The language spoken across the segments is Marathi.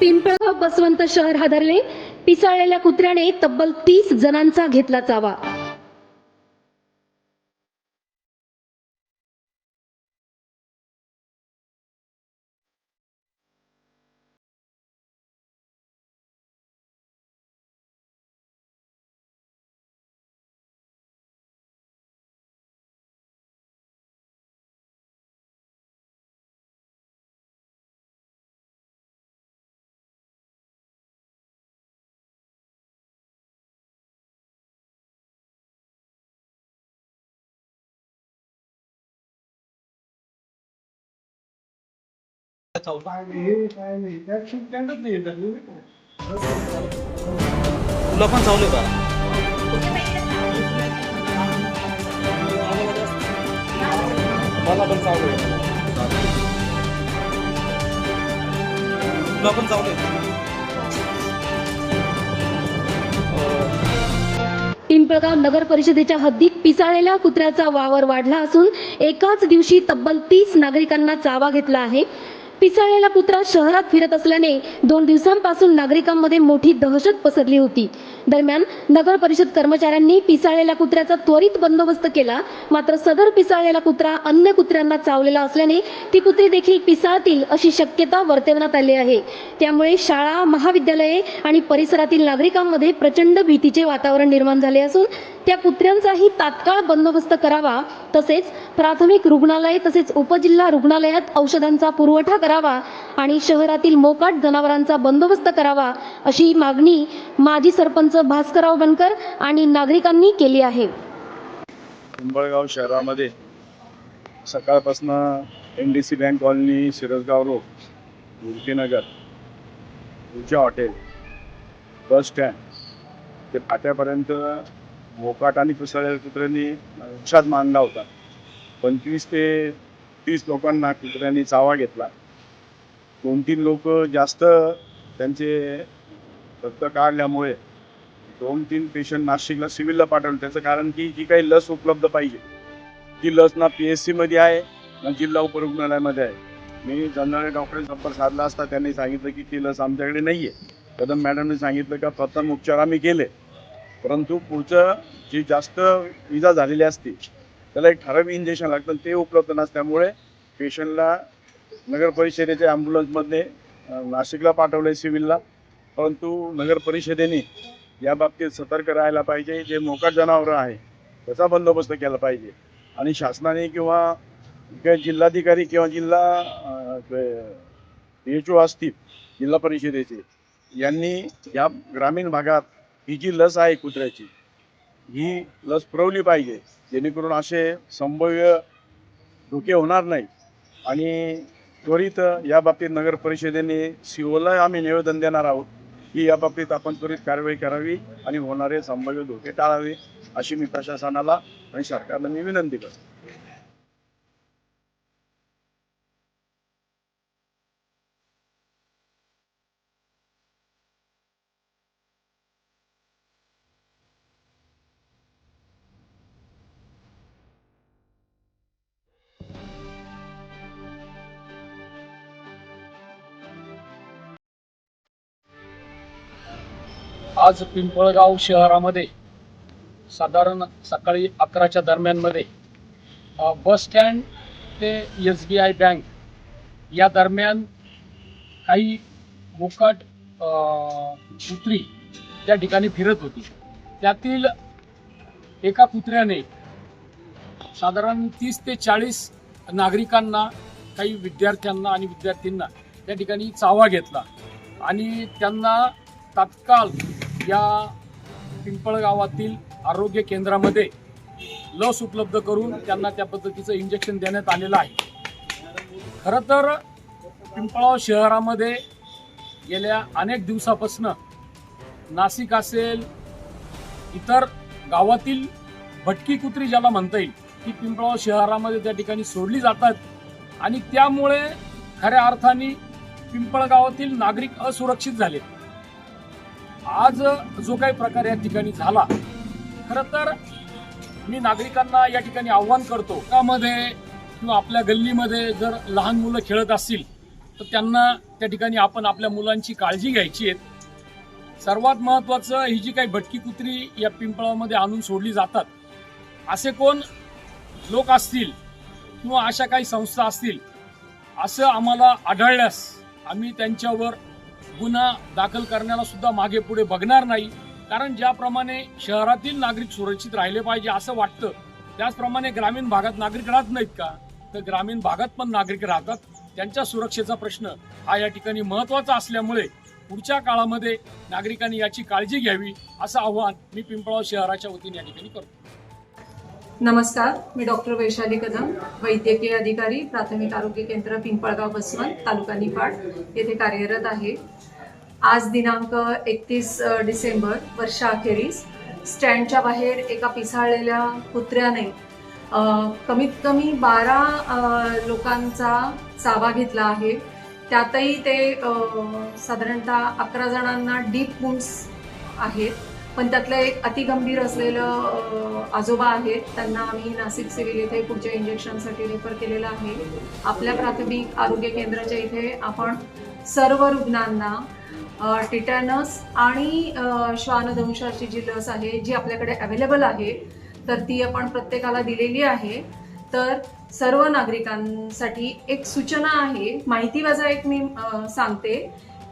पिंपळगाव बसवंत शहर हादरले. पिसाळलेल्या कुत्र्याने तब्बल तीस जणांचा घेतला चावा. तुला पण चावलं का मला पण चावलं तुला पण चावलं पिंपळगाव नगर परिषदेच्या हद्दीत पिसाळलेल्या कुत्र्याचा वावर वाढला असून एकाच दिवशी तब्बल तीस नागरिकांना चावा घेतला आहे. पिसाळलेला कुत्रा शहरात फिरत असल्याने दोन दिवसांपासून नागरिकांमध्ये मोठी दहशत पसरली होती. दरम्यान नगर परिषद कर्मचाऱ्यांनी पिसाळलेल्या कुत्र्याचा त्वरित बंदोबस्त केला. मात्र सदर पिसाळलेला कुत्रा अन्य कुत्र्यांना चावलेला असल्याने ती कुत्री देखील पिसाळतील अशी शक्यता वर्तवण्यात आली आहे. त्यामुळे शाळा महाविद्यालये आणि परिसरातील नागरिकांमध्ये प्रचंड भीतीचे वातावरण निर्माण झाले असून त्या कुत्र्यांचाही तात्काळ बंदोबस्त करावा तसेच प्राथमिक रुग्णालय तसेच उपजिल्हा रुग्णालयात औषधांचा पुरवठा करावा आणि शहरातील मोकाट जनावरांचा बंदोबस्त करावा अशी मागणी माजी सरपंच भास्करराव बनकर आणि नागरिकांनी केली आहे. पिंपळगाव शहरामध्ये सकाळपासून N D C bank colony Shirasgaon road Murtinagar Urja hotel bus stand ते फाट्यापर्यंत मोकाट आणि पिसाळलेल्या कुत्र्यांनी लक्षात मांडला होता. पंचवीस ते तीस लोकांना कुत्र्यांनी चावा घेतला. दोन तीन लोक जास्त त्यांचे रक्त काढल्यामुळे दोन तीन पेशंट नाशिकला सिव्हिलला पाठवलं. त्याचं कारण की जी काही लस उपलब्ध पाहिजे ती लस ना पी एस सीमध्ये आहे ना जिल्हा उपरुग्णालयामध्ये आहे. मी जनरल डॉक्टर संपर्क साधला असता त्यांनी सांगितलं की ती लस आमच्याकडे नाही आहे कदम मॅडमने सांगितलं का प्रथम उपचार आम्ही केले. परंतु पुढचं जी जास्त इजा झालेली असते त्याला एक ठराविक इंजेक्शन लागतं ते उपलब्ध नसल्यामुळे पेशंटला नगर परिषदेच्या ॲम्ब्युलन्समध्ये नाशिकला पाठवलं सिव्हिलला परंतु नगर परिषदेने या बाबतीत सतर्क राहायला पाहिजे. जे मोकाट जनावरं आहे त्याचा बंदोबस्त केला पाहिजे. आणि शासनाने किंवा जिल्हाधिकारी किंवा जिल्हा एच ओ असतील जिल्हा परिषदेचे यांनी या ग्रामीण भागात ही जी लस आहे कुत्र्याची ही लस पुरवली पाहिजे. जेणेकरून असे संभाव्य धोके होणार नाही. आणि त्वरित या बाबतीत नगर परिषदेने सीओला आम्ही निवेदन देणार आहोत. की या बाबतीत आपण त्वरित कारवाई करावी आणि होणारे संभाव्य धोके टाळावे अशी मी प्रशासनाला आणि सरकारला मी विनंती करतो. आज पिंपळगाव शहरामध्ये साधारण सकाळी अकराच्या दरम्यानमध्ये बस स्टँड ते एस बी आय बँक या दरम्यान काही मोकाट कुत्री त्या ठिकाणी फिरत होती. त्यातील एका कुत्र्याने साधारण तीस ते चाळीस नागरिकांना काही विद्यार्थ्यांना आणि विद्यार्थ्यांना त्या ठिकाणी चावा घेतला आणि त्यांना तात्काळ या पिंपळगावातील आरोग्य केंद्रामध्ये लस उपलब्ध करून त्यांना त्या पद्धतीचं इंजेक्शन देण्यात आलेलं आहे. खरं तर पिंपळगाव शहरामध्ये गेल्या अनेक दिवसापासून नाशिक असेल इतर गावातील भटकी कुत्री ज्याला म्हणता येईल ती पिंपळगाव शहरामध्ये त्या ठिकाणी सोडली जातात आणि त्यामुळे खऱ्या अर्थाने पिंपळगावातील नागरिक असुरक्षित झाले. आज जो काही प्रकार या ठिकाणी झाला खरं तर मी नागरिकांना या ठिकाणी आव्हान करतो. त्यामध्ये किंवा आपल्या गल्लीमध्ये जर लहान मुलं खेळत असतील तर त्यांना त्या ठिकाणी आपण आपल्या मुलांची काळजी घ्यायची आहे. सर्वात महत्त्वाचं ही जी काही भटकी कुत्री या पिंपळामध्ये आणून सोडली जातात असे कोण लोक असतील किंवा अशा काही संस्था असतील असं आम्हाला आढळल्यास आम्ही त्यांच्यावर गुन्हा दाखल करण्याला सुद्धा मागे पुढे बघणार नाही. कारण ज्याप्रमाणे शहरातील नागरिक सुरक्षित राहिले पाहिजे असं वाटतं त्याचप्रमाणे ग्रामीण भागात नागरिक राहत नाहीत का? तर ग्रामीण भागात पण नागरिक राहतात. त्यांच्या सुरक्षेचा प्रश्न हा या ठिकाणी महत्त्वाचा असल्यामुळे पुढच्या काळामध्ये नागरिकांनी याची काळजी घ्यावी असं आव्हान मी पिंपळाव शहराच्या वतीने या ठिकाणी करतो. नमस्कार मी डॉक्टर वैशाली कदम वैद्यकीय अधिकारी प्राथमिक आरोग्य केंद्र पिंपळगाव बसवंत तालुका निपाड येथे कार्यरत आहे आज दिनांक एकतीस डिसेंबर वर्षाअखेरीस स्टँडच्या बाहेर एका पिसाळलेल्या कुत्र्याने कमीत कमी बारा लोकांचा चावा घेतला आहे. त्यातही ते साधारणतः अकरा जणांना डीप वुंड्स आहेत पण त्यातलं एक अतिगंभीर असलेलं आजोबा आहेत. त्यांना आम्ही नाशिक सिव्हिल इथे पुढच्या इंजेक्शनसाठी रेफर केलेलं आहे. आपल्या प्राथमिक आरोग्य केंद्राच्या इथे आपण सर्व रुग्णांना टिटॅनस आणि श्वानदंशाची जी लस आहे जी आपल्याकडे अवेलेबल आहे तर ती आपण प्रत्येकाला दिलेली आहे. तर सर्व नागरिकांसाठी एक सूचना आहे माहिती माझा एक मी सांगते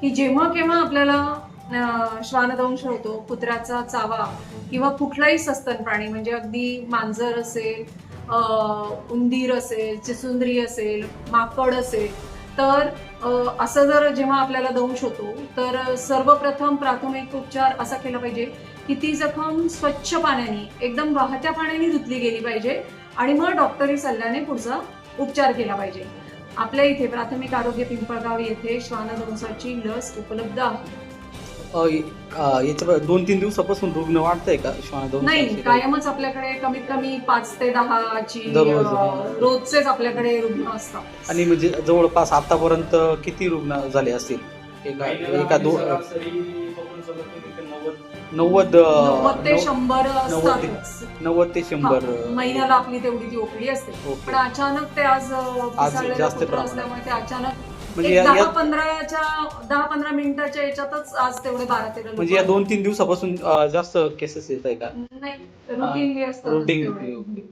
की जेव्हा केव्हा आपल्याला श्वानदंश होतो कुत्र्याचा चावा किंवा कुठलाही सस्तन प्राणी म्हणजे अगदी मांजर असेल उंदीर असेल चिसुंदरी असेल माकड असेल तर असं जर जेव्हा आपल्याला दंश होतो तर सर्वप्रथम प्राथमिक उपचार असा केला पाहिजे की ती जखम स्वच्छ पाण्याने एकदम वाहत्या पाण्याने धुतली गेली पाहिजे आणि मग डॉक्टरी सल्ल्याने पुढचा उपचार केला पाहिजे. आपल्या इथे प्राथमिक आरोग्य पिंपळगाव येथे श्वानदंशाची लस उपलब्ध आहे. याच्या दोन तीन दिवसापासून रुग्ण वाढतंय का? श्वान नाही कायमच आपल्याकडे कमीत कमी पाच ते दहाची दररोज, अ. रोजचेच आपल्याकडे रुग्ण असतात. आणि म्हणजे जवळपास आतापर्यंत किती रुग्ण झाले असतील? एका एका दोन नव्वद ते शंभर नव्वद ते- असतातच. नव्वद ते हा, शंभर महिन्याला आपली तेवढी ती ओपडी असते. ओके. पण अचानक ते आज अ, पिसाळलेलं जास्त कुत्रं प्रमाणात. असल्यामुळे ते अचानक म्हणजे एक या- दहा या- पंधराच्या दहा पंधरा मिनिटाच्या याच्यातच आज तेवढे बारा तेरा लोकं म्हणजे या. दोन तीन दिवसापासून अ, जास्त केसेस येत आहे का नाही routine- तेवढे.